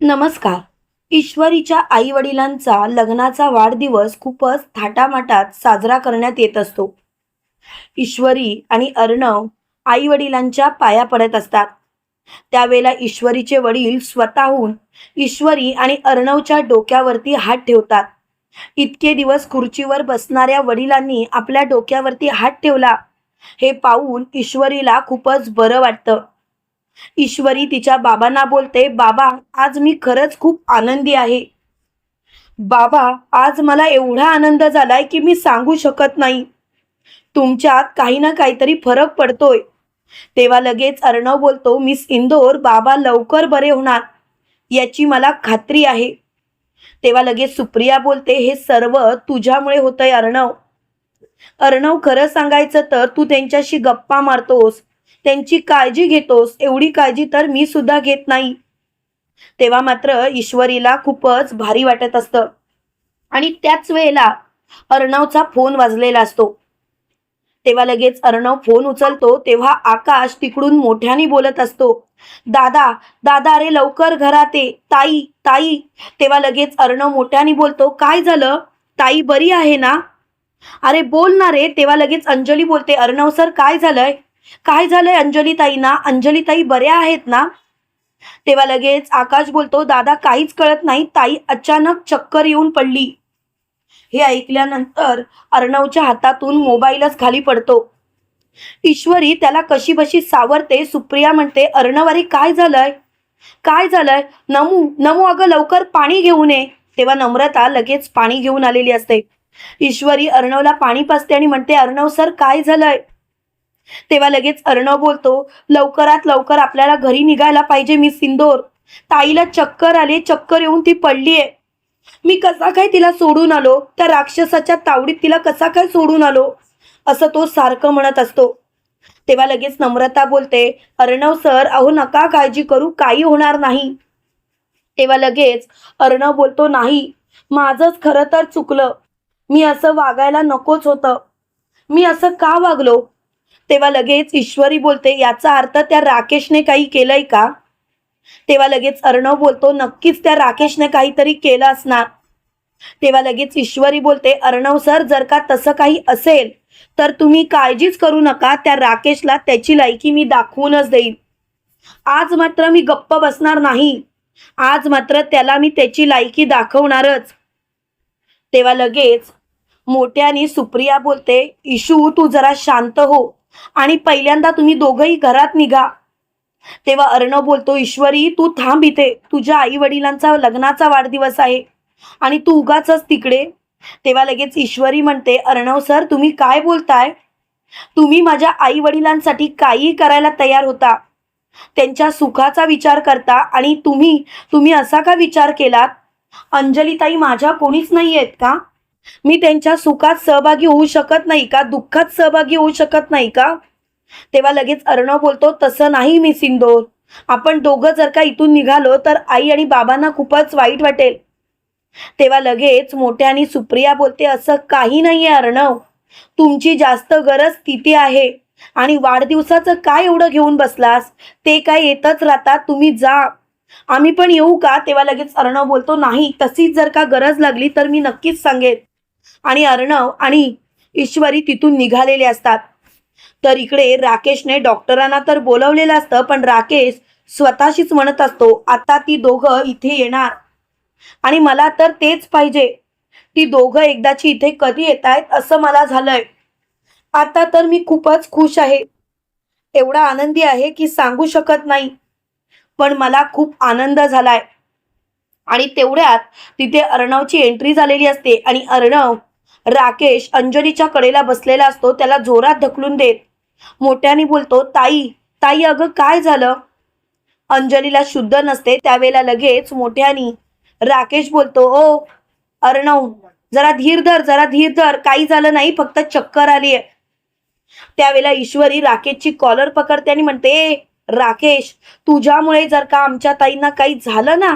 नमस्कार. ईश्वरीच्या आई वडिलांचा लग्नाचा वाढदिवस खूपच थाटामाटात साजरा करण्यात येत असतो. ईश्वरी आणि अर्णव आई वडिलांच्या पाया पडत असतात. त्यावेळेला ईश्वरीचे वडील स्वतःहून ईश्वरी आणि अर्णवच्या डोक्यावरती हात ठेवतात. इतके दिवस खुर्चीवर बसणाऱ्या वडिलांनी आपल्या डोक्यावरती हात ठेवला. हे पाहून ईश्वरीला खूपच बरं वाटतं. ईश्वरी तिच्या बाबांना बोलते बाबा आज मी खरंच खूप आनंदी आहे. बाबा आज मला एवढा आनंद झालाय की मी सांगू शकत नाही. तुमच्यात काही ना काहीतरी फरक पडतोय. तेव्हा लगेच अर्णव बोलतो मिस इंदोर बाबा लवकर बरे होणार. याची मला खात्री आहे. तेव्हा लगेच सुप्रिया बोलते हे सर्व तुझ्यामुळे होतंय अर्णव. अर्णव खरं सांगायचं तर तू त्यांच्याशी गप्पा मारतोस. त्यांची काळजी घेतोस एवढी काळजी तर मी सुद्धा घेत नाही. तेव्हा मात्र ईश्वरीला खूपच भारी वाटत असतं. आणि त्याच वेळेला अर्णवचा फोन वाजलेला असतो. तेव्हा लगेच अर्णव फोन उचलतो तेव्हा आकाश तिकडून मोठ्याने बोलत असतो. दादा दादा अरे लवकर घरात ये. ताई ताई. तेव्हा लगेच अर्णव मोठ्याने बोलतो काय झालं? ताई बरी आहे ना? अरे बोल ना रे. तेव्हा लगेच अंजली बोलते अर्णव सर काय झालंय? काय झालंय अंजली अंजलीताई ना बऱ्या आहेत ना? तेव्हा लगेच आकाश बोलतो दादा काहीच कळत नाही. ताई अचानक चक्कर येऊन पडली. हे ऐकल्यानंतर अर्णवच्या हातातून मोबाईलच खाली पडतो. ईश्वरी त्याला कशी बशी सावरते? सुप्रिया म्हणते अर्णव अरे काय झालंय? काय झालंय? नमू नमू अगं लवकर पाणी घेऊन ये तेव्हा नम्रता लगेच पाणी घेऊन आलेली असते. ईश्वरी अर्णवला पाणी पाजते आणि म्हणते अर्णव सर काय झालंय? तेव्हा लगेच अर्णव बोलतो लवकरात लवकर आपल्याला घरी निघायला पाहिजे मी सिंदोर. ताईला चक्कर आले चक्कर येऊन ती पडलीये. मी कसा काय तिला सोडून आलो? त्या राक्षसाच्या तावडीत तिला कसा काय सोडून आलो? असं तो सारखं म्हणत असतो. तेव्हा लगेच नम्रता बोलते अर्णव सर अहो नका काळजी करू काही होणार नाही. तेव्हा लगेच अर्णव बोलतो नाही माझंच खरं तर चुकलं. मी असं वागायला नकोच होतं. मी असं का वागलो? तेव्हा लगेच ईश्वरी बोलते याचा अर्थ त्या राकेशने काही केलंय का? तेव्हा लगेच अर्णव बोलतो नक्कीच त्या राकेशने काहीतरी केलं असणार. तेव्हा लगेच ईश्वरी बोलते अर्णव सर जर का तसं काही असेल तर तुम्ही काळजीच करू नका त्या राकेशला त्याची लायकी मी दाखवूनच देईन. आज मात्र मी गप्प बसणार नाही. आज मात्र त्याला मी त्याची लायकी दाखवणारच. तेव्हा लगेच मोठ्याने सुप्रिया बोलते इशू तू जरा शांत हो. आणि पहिल्यांदा तुम्ही दोघंही घरात निघा. तेव्हा अर्णव बोलतो ईश्वरी तू थांब इथे. तुझ्या आई वडिलांचा लग्नाचा वाढदिवस आहे आणि तू उगाच तिकडे. तेव्हा लगेच ईश्वरी म्हणते अर्णव सर तुम्ही काय बोलताय? तुम्ही माझ्या आई वडिलांसाठी काही करायला तयार होता. त्यांच्या सुखाचा विचार करता आणि तुम्ही तुम्ही असा का विचार केलात? अंजलीताई माझ्या कोणीच नाही आहेत का? मी त्यांच्या सुखात सहभागी होऊ शकत नाही का? दुःखात सहभागी होऊ शकत नाही का? तेव्हा लगेच अर्णव बोलतो तसं नाही मी सिंदोर. आपण दोघं जर का इथून निघालो तर आई आणि बाबांना खूपच वाईट वाटेल. तेव्हा लगेच मोठ्याने सुप्रिया बोलते असं काही नाहीये अर्णव. तुमची जास्त गरज तिथे आहे. आणि वाढदिवसाचं काय एवढं घेऊन बसलास? ते काय येतच राहतात तुम्ही जा. आम्ही पण येऊ का? तेव्हा लगेच अर्णव बोलतो नाही तशीच जर का गरज लागली तर मी नक्कीच सांगेन. आणि अर्णव आणि ईश्वरी तिथून निघालेले असतात. तर इकडे राकेशने डॉक्टरांना तर बोलवलेलं असतं पण राकेश स्वतःशीच म्हणत असतो आता ती दोघं इथे येणार. आणि मला तर तेच पाहिजे. ती दोघं एकदाची इथे कधी येत आहेत असं मला झालंय. आता तर मी खूपच खुश आहे. एवढा आनंदी आहे की सांगू शकत नाही. पण मला खूप आनंद झालाय. आणि तेवढ्यात तिथे अर्णवची एंट्री झालेली असते आणि अर्णव राकेश अंजलीच्या कडेला बसलेला असतो त्याला जोरात ढकलून देत मोठ्याने बोलतो ताई ताई अगं काय झालं? अंजलीला शुद्ध नसते त्यावेळेला लगेच मोठ्यानी राकेश बोलतो ओ अर्णव जरा धीर धर जरा धीर धर काही झालं नाही फक्त चक्कर आली आहे. त्यावेळेला ईश्वरी राकेशची कॉलर पकडते आणि म्हणते राकेश तुझ्यामुळे जर का आमच्या ताईंना काही झालं ना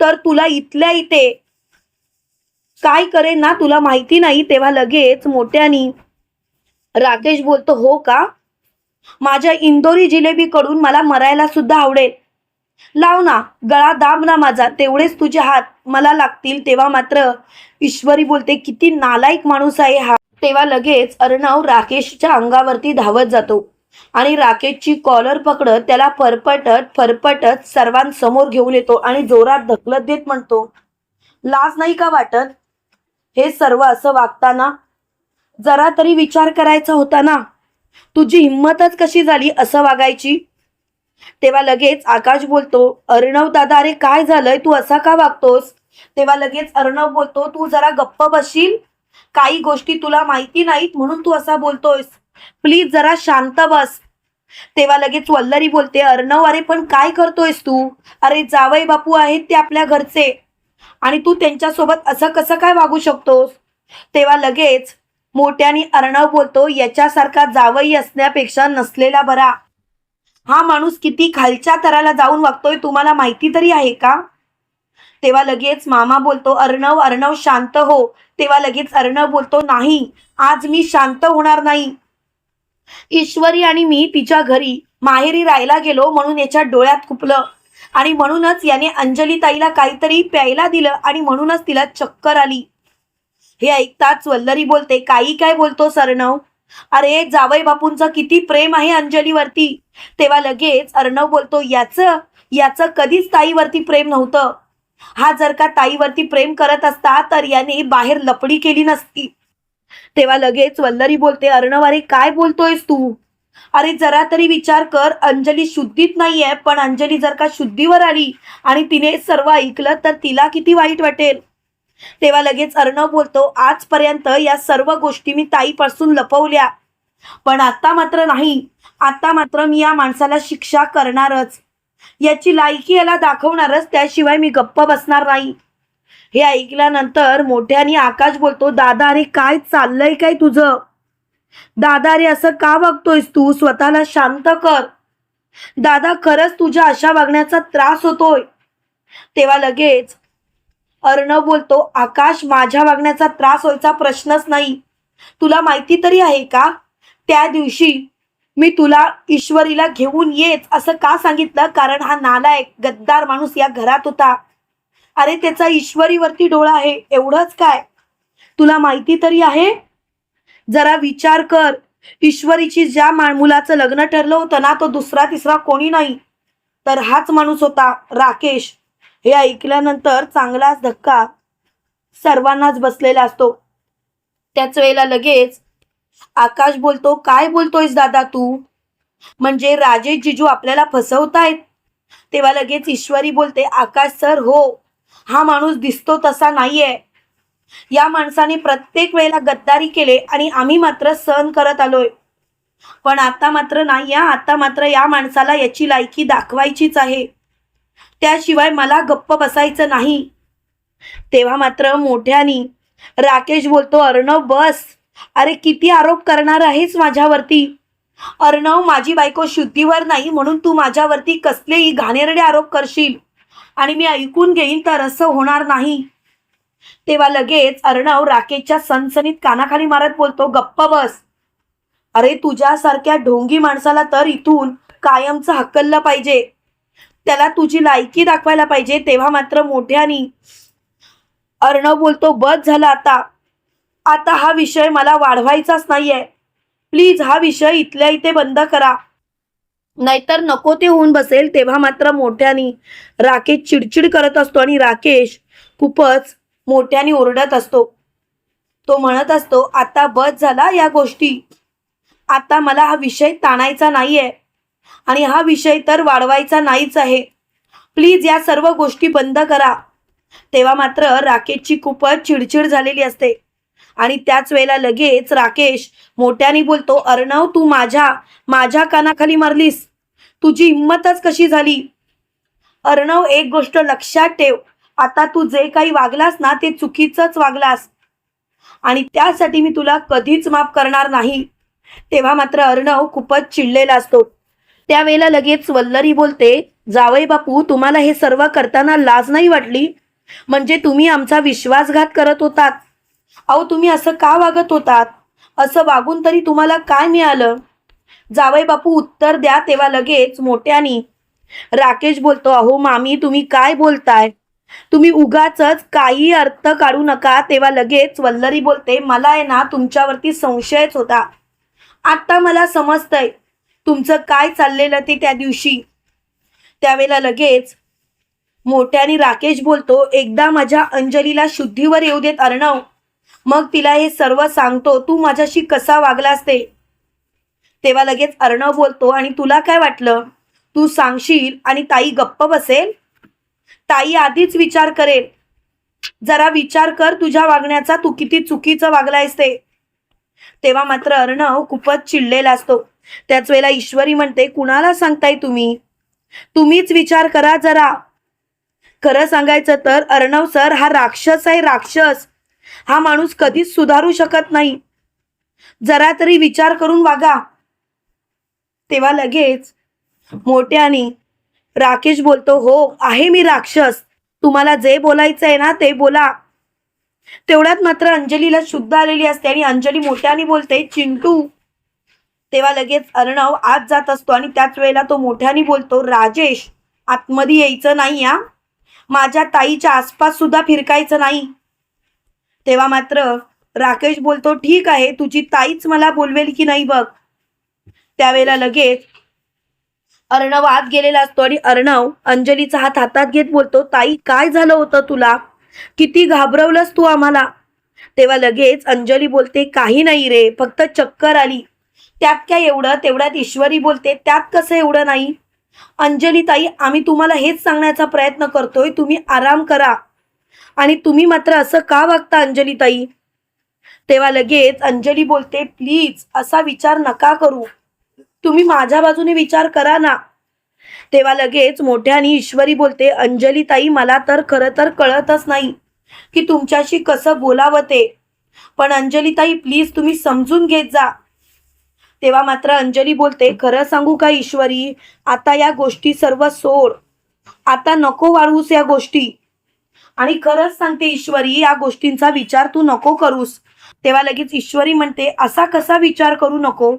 तर तुला इथल्या इथे काय करेन ना तुला माहिती नाही तेव्हा लगेच मोठ्यानी राकेश बोलतो हो का? माझ्या इंदोरी जिलेबीकडून मला मरायला सुद्धा आवडेल. लाव ना गळा दाब ना माझा तेवढेच तुझे हात मला लागतील. तेव्हा मात्र ईश्वरी बोलते किती नालायक माणूस आहे हा. तेव्हा लगेच अर्णव राकेशच्या अंगावरती धावत जातो आणि राकेशची कॉलर पकडत त्याला फरफटत फरफटत सर्वांसमोर घेऊन येतो आणि जोरात ढकलत देत म्हणतो लाज नाही का वाटत? हे सर्व असं वागताना जरा तरी विचार करायचा होता ना? तुझी हिंमतच कशी झाली असं वागायची? तेव्हा लगेच आकाश बोलतो अर्णव दादा अरे काय झालंय? तू असा का वागतोस? तेव्हा लगेच अर्णव बोलतो तू जरा गप्प बसशील? काही गोष्टी तुला माहिती नाहीत म्हणून तू असा बोलतोयस. प्लीज जरा शांत बस. तेव्हा लगेच वल्लरी बोलते अर्णव अरे पण काय करतोयस तू? अरे जावई बापू आहेत ते आपल्या घरचे. आणि तू त्यांच्यासोबत असं कसं काय वागू शकतोस? तेव्हा लगेच मोठ्याने अर्णव बोलतो याच्यासारखा जावई असण्यापेक्षा नसलेला बरा. हा माणूस किती खालच्या तराला जाऊन वागतोय तुम्हाला माहिती तरी आहे का? तेव्हा लगेच मामा बोलतो अर्णव अर्णव शांत हो. तेव्हा लगेच अर्णव बोलतो नाही आज मी शांत होणार नाही. ईश्वरी आणि मी तिच्या घरी माहेरी राहायला गेलो म्हणून याच्या डोळ्यात खुपलं. आणि म्हणूनच याने अंजली ताईला काहीतरी प्यायला दिलं आणि म्हणूनच तिला चक्कर आली. हे ऐकताच वल्लरी बोलते काही काय बोलतो अर्णव? अरे जावई बापूंचं किती प्रेम आहे अंजलीवरती. तेव्हा लगेच अर्णव बोलतो याचं याचं कधीच ताईवरती प्रेम नव्हतं. हा जर का ताईवरती प्रेम करत असता तर याने बाहेर लपडी केली नसती. तेव्हा लगेच वल्लरी बोलते अर्णव अरे काय बोलतोयस तू? अरे जरा तरी विचार कर अंजली शुद्धीत नाहीये पण अंजली जर का शुद्धीवर आली आणि तिने सर्व ऐकलं तर तिला किती वाईट वाटेल? तेव्हा लगेच अर्णव बोलतो आजपर्यंत या सर्व गोष्टी मी ताईपासून लपवल्या. पण आता मात्र नाही. आता मात्र मी या माणसाला शिक्षा करणारच. याची लायकी याला दाखवणारच त्याशिवाय मी गप्प बसणार नाही. हे ऐकल्यानंतर मोठ्याने आकाश बोलतो दादा अरे काय चाललंय काय तुझं? दादा अरे असं का वागतोयस तू? स्वतःला शांत कर. दादा खरंच तुझ्या अशा वागण्याचा त्रास होतोय. तेव्हा लगेच अर्णव बोलतो आकाश माझ्या वागण्याचा त्रास व्हायचा प्रश्नच नाही. तुला माहिती तरी आहे का? त्या दिवशी मी तुला ईश्वरीला घेऊन येच असं का सांगितलं? कारण हा नालायक गद्दार माणूस या घरात होता. अरे त्याचा ईश्वरीवरती डोळा आहे एवढंच काय? तुला माहिती तरी आहे? जरा विचार कर. ईश्वरीची ज्या मुलाचं लग्न ठरलं होतं ना तो दुसरा तिसरा कोणी नाही. तर हाच माणूस होता राकेश. हे ऐकल्यानंतर चांगलाच धक्का सर्वांनाच बसलेला असतो. त्याच वेळेला लगेच आकाश बोलतो काय बोलतोयस दादा तू? म्हणजे राजेश जिजू आपल्याला फसवतायत. तेव्हा लगेच ईश्वरी बोलते आकाश सर हो हा माणूस दिसतो तसा नाहीये. या माणसाने प्रत्येक वेळेला गद्दारी केले आणि आम्ही मात्र सहन करत आलोय. पण आता मात्र नाही या आता मात्र या माणसाला याची लायकी दाखवायचीच आहे. त्याशिवाय मला गप्प बसायचं नाही. तेव्हा मात्र मोठ्यानी राकेश बोलतो अर्णव बस. अरे किती आरोप करणार आहेस माझ्यावरती. अर्णव माझी बायको शुद्धीवर नाही म्हणून तू माझ्यावरती कसलेही घाणेरडे आरोप करशील आणि मी ऐकून घेईन तर असं होणार नाही. तेव्हा लगेच अर्णव राकेशच्या सनसनीत कानाखाली मारत बोलतो गप्प बस. अरे तुझ्यासारख्या ढोंगी माणसाला तर इथून कायमचं हकललं पाहिजे. त्याला तुझी लायकी दाखवायला पाहिजे. तेव्हा मात्र मोठ्यानी अर्णव बोलतो बस झाला आता. आता हा विषय मला वाढवायचाच नाहीये. प्लीज हा विषय इथल्या इथे बंद करा. नाहीतर नको ते होऊन बसेल. तेव्हा मात्र मोठ्यानी राकेश चिडचिड करत असतो आणि राकेश खूपच मोठ्याने ओरडत असतो. तो म्हणत असतो आता बस झाला या गोष्टी. आता मला हा विषय ताणायचा नाहीये आणि हा विषय तर वाढवायचा नाहीच आहे. प्लीज या सर्व गोष्टी बंद करा. तेव्हा मात्र राकेशची खूपच चिडचिड झालेली असते. आणि त्याच वेळेला लगेच राकेश मोठ्याने बोलतो अर्णव तू माझ्या माझ्या कानाखाली मारलीस. तुझी हिंमतच कशी झाली? अर्णव एक गोष्ट लक्षात ठेव. आता तू जे काही वागलास ना ते चुकीचंच वागलास. आणि त्यासाठी मी तुला कधीच माफ करणार नाही. तेव्हा मात्र अर्णव खूपच चिडलेला असतो. त्यावेळेला लगेच वल्लरी बोलते जावई बापू तुम्हाला हे सर्व करताना लाज नाही वाटली? म्हणजे तुम्ही आमचा विश्वासघात करत होतात. अहो तुम्ही असं का वागत होतात? असं वागून तरी तुम्हाला काय मिळालं? जावई बापू उत्तर द्या तेव्हा लगेच मोठ्यानी. राकेश बोलतो अहो मामी तुम्ही काय बोलताय? तुम्ही उगाच काही अर्थ काढू नका तेव्हा लगेच वल्लरी बोलते मला आहे ना तुमच्यावरती संशयच होता. आता मला समजतंय तुमचं काय चाललेलं ते त्या दिवशी. त्यावेळेला लगेच मोठ्याने राकेश बोलतो एकदा माझ्या अंजलीला शुद्धीवर येऊ देत अर्णव. मग तिला हे सर्व सांगतो तू माझ्याशी कसा वागलास ते? तेव्हा लगेच अर्णव बोलतो आणि तुला काय वाटलं? तू सांगशील आणि ताई गप्प बसेल? ताई आधीच विचार करेल. जरा विचार कर तुझ्या वागण्याचा. तू किती चुकीचं वागलायस ते. तेव्हा मात्र अर्णव खूपच चिडलेला असतो. त्याच वेळेला ईश्वरी म्हणते कुणाला सांगताय तुम्ही? तुम्हीच विचार करा जरा. खरं सांगायचं तर अर्णव सर हा राक्षस आहे राक्षस. हा माणूस कधीच सुधारू शकत नाही. जरा तरी विचार करून वागा. तेव्हा लगेच मोठ्याने राकेश बोलतो हो आहे मी राक्षस. तुम्हाला जे बोलायचं आहे ना ते बोला. तेवढ्यात मात्र अंजलीला शुद्ध आलेली असते आणि अंजली मोठ्याने बोलते चिंटू. तेव्हा लगेच अर्णव आत जात असतो आणि त्याच वेळेला तो मोठ्याने बोलतो राजेश आतमध्ये यायचं नाही या माझ्या ताईच्या आसपास सुद्धा फिरकायचं नाही. तेव्हा मात्र राकेश बोलतो ठीक आहे तुझी ताईच मला बोलवेल की नाही बघ. त्यावेळेला लगेच अर्णव आत गेलेला असतो आणि अर्णव अंजलीचा हात हातात घेत बोलतो ताई काय झालं होतं तुला? किती घाबरवलंस तू आम्हाला? तेव्हा लगेच अंजली बोलते काही नाही रे फक्त चक्कर आली. त्यात काय एवढं तेवढ्यात ईश्वरी बोलते त्यात कसं एवढं नाही? अंजली ताई आम्ही तुम्हाला हेच सांगण्याचा प्रयत्न करतोय तुम्ही आराम करा. आणि तुम्ही मात्र असं का वागता अंजली ताई? तेव्हा लगेच अंजली बोलते प्लीज असा विचार नका करू. तुम्ही माझ्या बाजूने विचार करा ना. तेव्हा लगेच मोठ्याने ईश्वरी बोलते अंजली ताई मला तर खरं तर कळतच नाही की तुमच्याशी कसं बोलावं ते. पण अंजली ताई प्लीज तुम्ही समजून घेत जा. तेव्हा मात्र अंजली बोलते खरं सांगू का ईश्वरी आता या गोष्टी सर्व सोड. आता नको वाढवूस या गोष्टी. आणि खरंच सांगते ईश्वरी या गोष्टींचा विचार तू नको करूस. तेव्हा लगेच ईश्वरी म्हणते असा कसा विचार करू नको?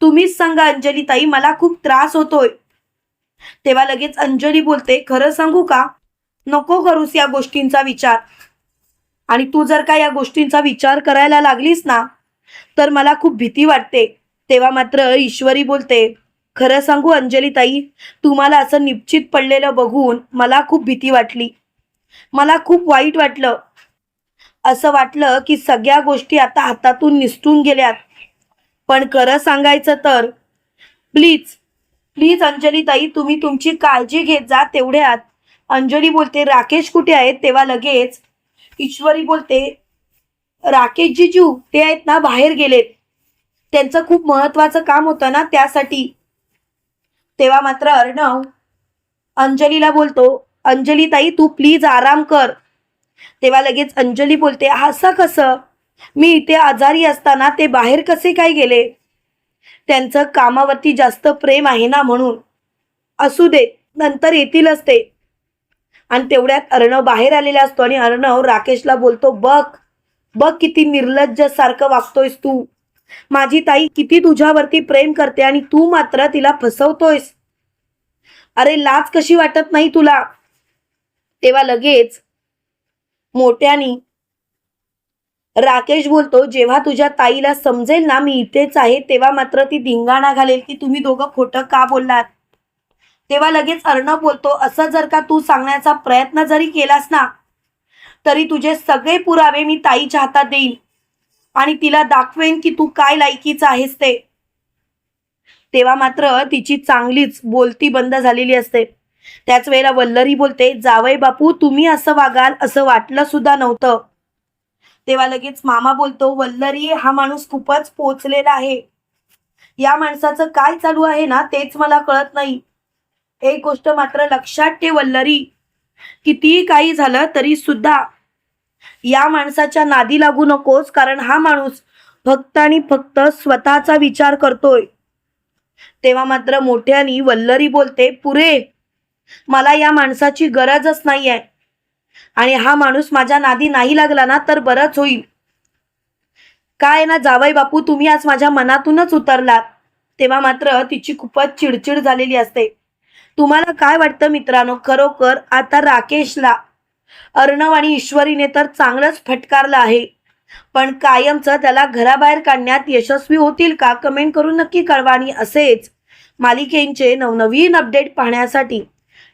तुम्हीच सांगा अंजली ताई मला खूप त्रास होतोय. तेव्हा लगेच अंजली बोलते खरं सांगू का? नको करूस या गोष्टींचा विचार. आणि तू जर का या गोष्टींचा विचार करायला लागलीस ना तर मला खूप भीती वाटते. तेव्हा मात्र ईश्वरी बोलते खरं सांगू अंजली ताई तुम्हाला असं निश्चित पडलेलं बघून मला खूप भीती वाटली. मला खूप वाईट वाटलं. असं वाटलं की सगळ्या गोष्टी आता हातातून निसटून गेल्यात. पण खरं सांगायचं तर प्लीज प्लीज अंजली ताई तुम्ही तुमची काळजी घेत जा तेवढ्यात. अंजली बोलते राकेश कुठे आहेत? तेव्हा लगेच ईश्वरी बोलते राकेश जीजू ते आहेत ना बाहेर गेलेत. त्यांचं खूप महत्वाचं काम होतं ना त्यासाठी. तेव्हा मात्र अर्णव अंजलीला बोलतो अंजली ताई तू प्लीज आराम कर. तेव्हा लगेच अंजली बोलते असं कसं? मी इथे आजारी असताना ते बाहेर कसे काय गेले? त्यांचं कामावरती जास्त प्रेम आहे ना म्हणून. असू दे नंतर येतीलच ते आणि तेवढ्यात अर्णव बाहेर आलेला असतो आणि अर्णव राकेशला बोलतो बघ बघ किती निर्लज्ज सारखं वागतोयस तू. माझी ताई किती तुझ्यावरती प्रेम करते आणि तू मात्र तिला फसवतोयस. अरे लाज कशी वाटत नाही तुला? तेव्हा लगेच मोठ्यानी राकेश बोलतो जेव्हा तुझ्या ताईला समजेल ना मी इथेच आहे तेव्हा मात्र ती धिंगाणा घालेल की तुम्ही दोघं खोटं का बोललात? तेव्हा लगेच अर्णव बोलतो असं जर का तू सांगण्याचा प्रयत्न जरी केलास ना तरी तुझे सगळे पुरावे मी ताईच्या हातात देईन. आणि तिला दाखवेन की तू काय लायकीच आहेस ते. तेव्हा मात्र तिची चांगलीच बोलती बंद झालेली असते. त्याच वेळेला वल्लरी बोलते जावई बापू तुम्ही असं वागाल असं वाटलं सुद्धा नव्हतं. तेव्हा लगेच मामा बोलतो वल्लरी हा माणूस खूपच पोचलेला आहे. या माणसाचं काय चालू आहे ना तेच मला कळत नाही. एक गोष्ट मात्र लक्षात ठेव वल्लरी. कितीही काही झालं तरी सुद्धा या माणसाच्या नादी लागू नकोस कारण हा माणूस फक्त आणि फक्त स्वतःचा विचार करतोय. तेव्हा मात्र मोठ्यानी वल्लरी बोलते पुरे मला या माणसाची गरजच नाहीये. आणि हा माणूस माझ्या नादी नाही लागला ना तर बरंच होईल. काय ना जावई बापू तुम्ही आज माझ्या मनातूनच उतरलात. तेव्हा मात्र तिची खूपच चिडचिड झालेली असते. तुम्हाला काय वाटतं मित्रांनो? खरोखर आता राकेशला अर्णव आणि ईश्वरीने तर चांगलंच फटकारलं आहे. पण कायमचं त्याला घराबाहेर काढण्यात यशस्वी होतील का? कमेंट करून नक्की कळवा आणि असेच मालिकेंचे नवनवीन अपडेट पाहण्यासाठी